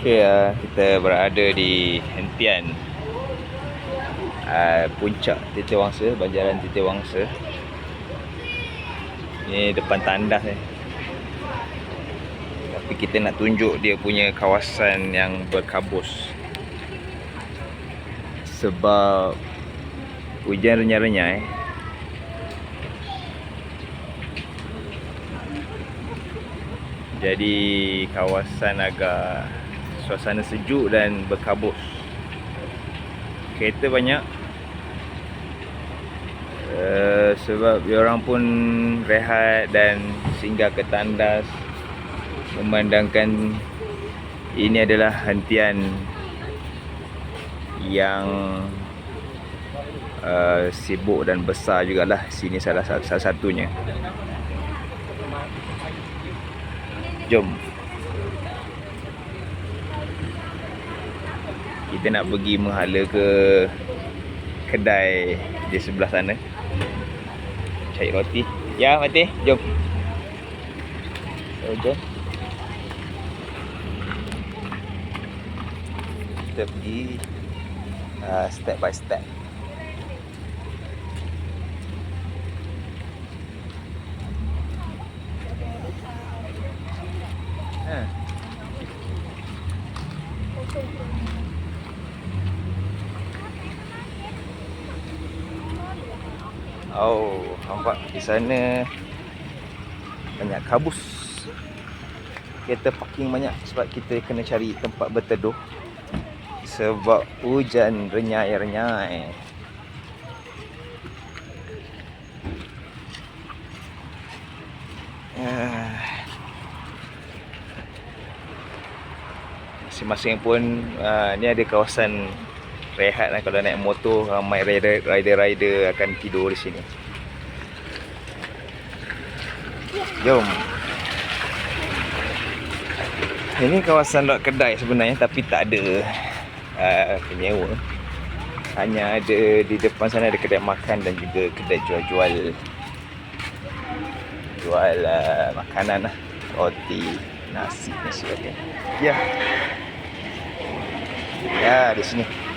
Okey, uh, kita berada di hentian uh, puncak Titik Wangsa, Banjaran Titik Wangsa. Ini depan tandas ni. Tapi kita nak tunjuk dia punya kawasan yang berkabus. Sebab hujan renyai-renyai. Jadi kawasan agak suasana sejuk dan berkabus. Kereta banyak. Uh, sebab orang pun rehat dan singgah ke tandas memandangkan ini adalah hentian yang uh, sibuk dan besar jugalah sini salah, salah satunya jom kita nak pergi menghala ke kedai di sebelah sana. Cari roti. Ya mati jom. So, jom. Kita pergi uh, step by step Ha. Oh, nampak di sana banyak kabus. Kereta parking banyak sebab kita kena cari tempat berteduh. Sebab hujan renyai-renyai. Ah. Masing-masing pun uh, ni ada kawasan rehat lah kalau naik motor ramai rider- rider-rider akan tidur di sini. Jom. Ini kawasan lot kedai sebenarnya tapi tak ada uh, penyewa. Hanya ada di depan sana ada kedai makan dan juga kedai jual-jual jual uh, makanan lah. Roti, nasi dan sebagainya. Ya. Ya, di sini.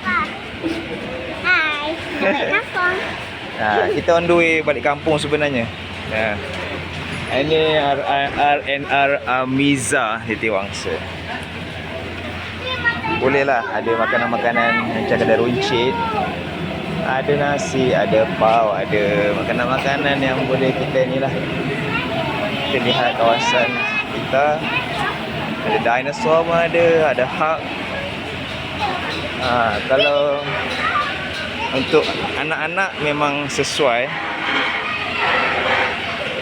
Hai, balik kampung. Ha, kita on the way balik kampung sebenarnya. Ha. Ini R- RNR Amiza Siti Wangsa. Boleh lah ada makanan-makanan macam kedai runcit. Ada nasi, ada pau, ada makanan-makanan yang boleh kita ni lah. Kita lihat kawasan kita. Ada dinosaur pun ada, ada hak. Ha, kalau untuk anak-anak memang sesuai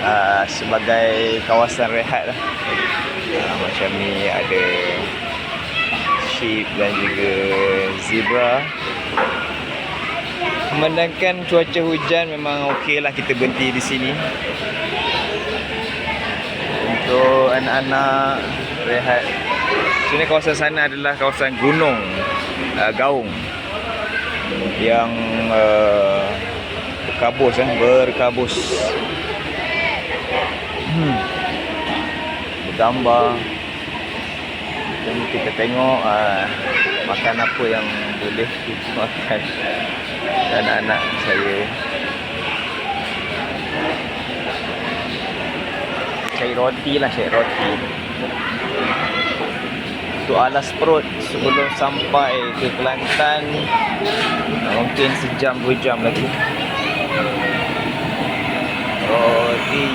uh, sebagai kawasan rehat lah. Uh, macam ni ada sheep dan juga zebra. Memandangkan cuaca hujan memang okey lah kita berhenti di sini. Untuk anak-anak rehat. Sini kawasan sana adalah kawasan gunung uh, Gaung yang uh, berkabus eh, berkabus. Hmm. Bergambar. Dan kita tengok uh, makan apa yang boleh makan anak-anak saya. Cari roti lah, cari roti. Untuk alas perut sebelum sampai ke Kelantan mungkin sejam dua jam lagi. Roti.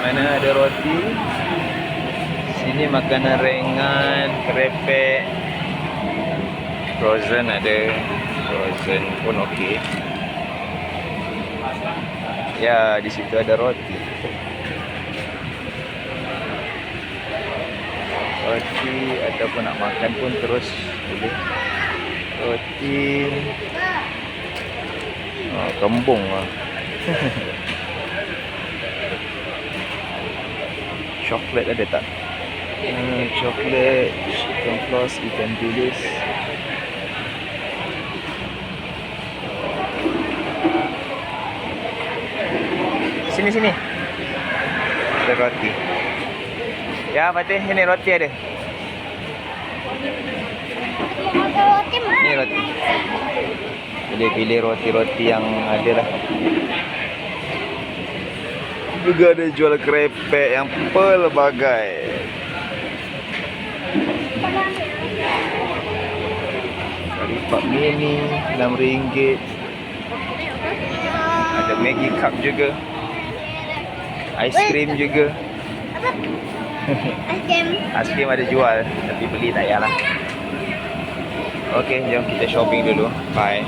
Mana ada roti? Sini makanan ringan, kerepek. Frozen ada. Frozen pun okey. Ya, di situ ada roti. Roti ataupun nak makan pun terus boleh. Roti. Oh, kembung lah. Coklat ada tak? Uh, coklat, chicken floss, ikan bilis. Sini sini. Ada roti. Ya, Fatih, ini roti ada. Ni roti. Pilih-pilih roti-roti yang ada lah. Juga ada jual kerepek yang pelbagai. Kari pak mini RM6. Ada Maggi cup juga. Ais krim juga. Asam. Aiskrim ada jual tapi beli tak payahlah. Okey, jom kita shopping dulu. Bye.